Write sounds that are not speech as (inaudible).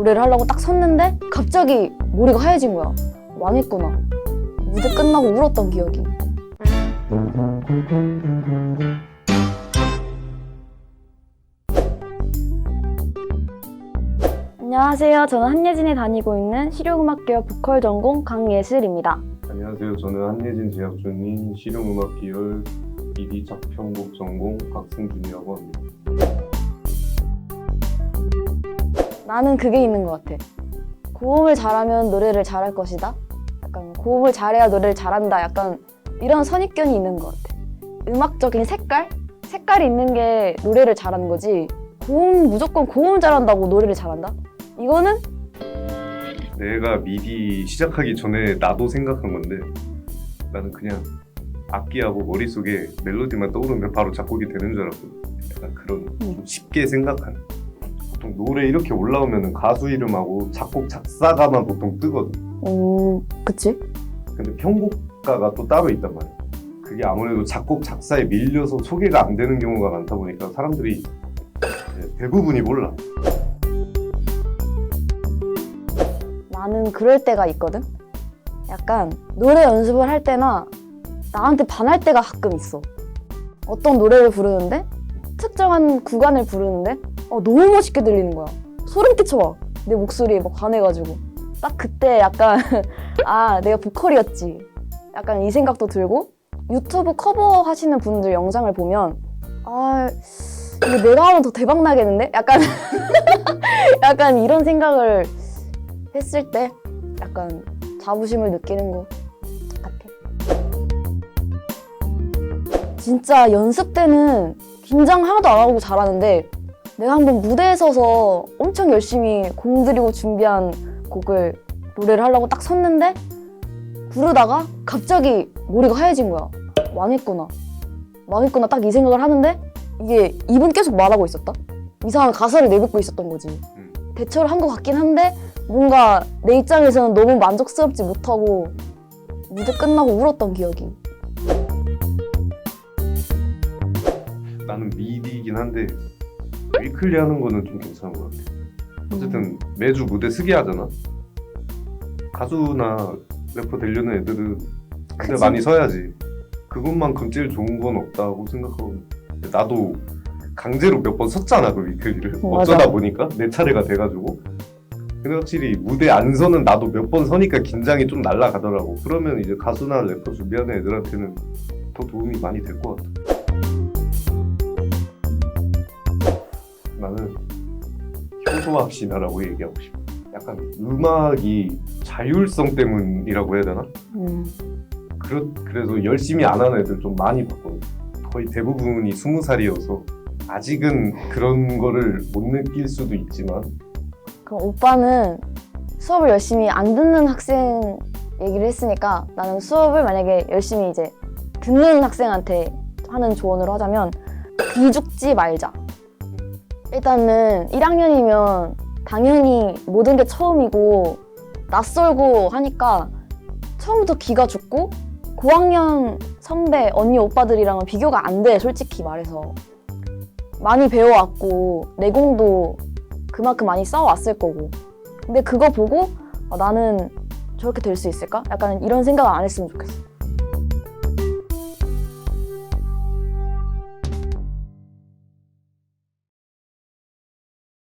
노래를 하려고 딱 섰는데 갑자기 머리가 하얘진 거야. 망했구나. 무대 끝나고 울었던 기억이. 안녕하세요. 저는 한예진에 다니고 있는 실용음악계열 보컬 전공 강예슬입니다. 안녕하세요. 저는 한예진 재학 중인 실용음악 계열 미디 작편곡 전공 박승준이라고 합니다. 나는 그게 있는 것 같아. 고음을 잘하면 노래를 잘할 것이다. 약간 고음을 잘해야 노래를 잘한다. 약간 이런 선입견이 있는 것 같아. 음악적인 색깔? 색깔이 있는 게 노래를 잘하는 거지. 고음 무조건 고음 잘한다고 노래를 잘한다? 이거는 내가 미디 시작하기 전에 나도 생각한 건데 나는 그냥 악기하고 머릿속에 멜로디만 떠오르면 바로 작곡이 되는 줄 알았거든. 약간 그런 좀 쉽게 생각하는. 보통 노래 이렇게 올라오면 가수 이름하고 작곡 작사가만 보통 뜨거든. 음 그치? 근데 편곡가가 또 따로 있단 말이야. 그게 아무래도 작곡 작사에 밀려서 소개가 안 되는 경우가 많다 보니까 사람들이 이제 대부분이 몰라. 나는 그럴 때가 있거든. 약간 노래 연습을 할 때나 나한테 반할 때가 가끔 있어. 어떤 노래를 부르는데 특정한 구간을 부르는데 어, 너무 멋있게 들리는 거야. 소름 끼쳐 와. 내 목소리에 막 반해가지고. 딱 그때 약간 (laughs) 아 내가 보컬이었지. 약간 이 생각도 들고 유튜브 커버 하시는 분들 영상을 보면 아 이거 내가 하면 더 대박 나겠는데? 약간 (laughs) 약간 이런 생각을 했을 때 약간 자부심을 느끼는 것 같아. 진짜 연습 때는 긴장 하나도 안 하고 잘하는데 내가 한번 무대에 서서 엄청 열심히 공들이고 준비한 곡을 노래를 하려고 딱 섰는데 부르다가 갑자기 머리가 하얘진 거야. 망했구나. 망했구나 딱 이 생각을 하는데 이게 입은 계속 말하고 있었다. 이상한 가사를 내뱉고 있었던 거지. 음. 대처를 한 것 같긴 한데 뭔가 내 입장에서는 너무 만족스럽지 못하고 무대 끝나고 울었던 기억이. 나는 미디이긴 한데 위클리 하는 거는 좀 괜찮은 것 같아. 어쨌든 매주 무대 쓰게 하잖아. 가수나 래퍼 되려는 애들은 무대 그치. 많이 서야지. 그것만큼 제일 좋은 건 없다고 생각하고 나도 강제로 몇 번 섰잖아 그 위클리를 맞아. 어쩌다 보니까 내 차례가 돼가지고 근데 확실히 무대 안 서는 나도 몇 번 서니까 긴장이 좀 날라가더라고 그러면 이제 가수나 래퍼 준비하는 애들한테는 더 도움이 많이 될 것 같아 나는 효소학 신화라고 얘기하고 싶어 약간 음악이 자율성 때문이라고 해야 되나? 음. 그래서 열심히 안 하는 애들 좀 많이 봤거든. 거의 대부분이 스무 살이어서 아직은 그런 거를 못 느낄 수도 있지만 그럼 오빠는 수업을 열심히 안 듣는 학생 얘기를 했으니까 나는 수업을 만약에 열심히 이제 듣는 학생한테 하는 조언으로 하자면 비죽지 말자. 일단은 1학년이면 당연히 모든 게 처음이고 낯설고 하니까 처음부터 기가 죽고 고학년 선배 언니 오빠들이랑은 비교가 안 돼 솔직히 말해서. 많이 배워왔고 내공도 그만큼 많이 쌓아왔을 거고. 근데 그거 보고 아, 나는 저렇게 될 수 있을까? 약간 이런 생각을 안 했으면 좋겠어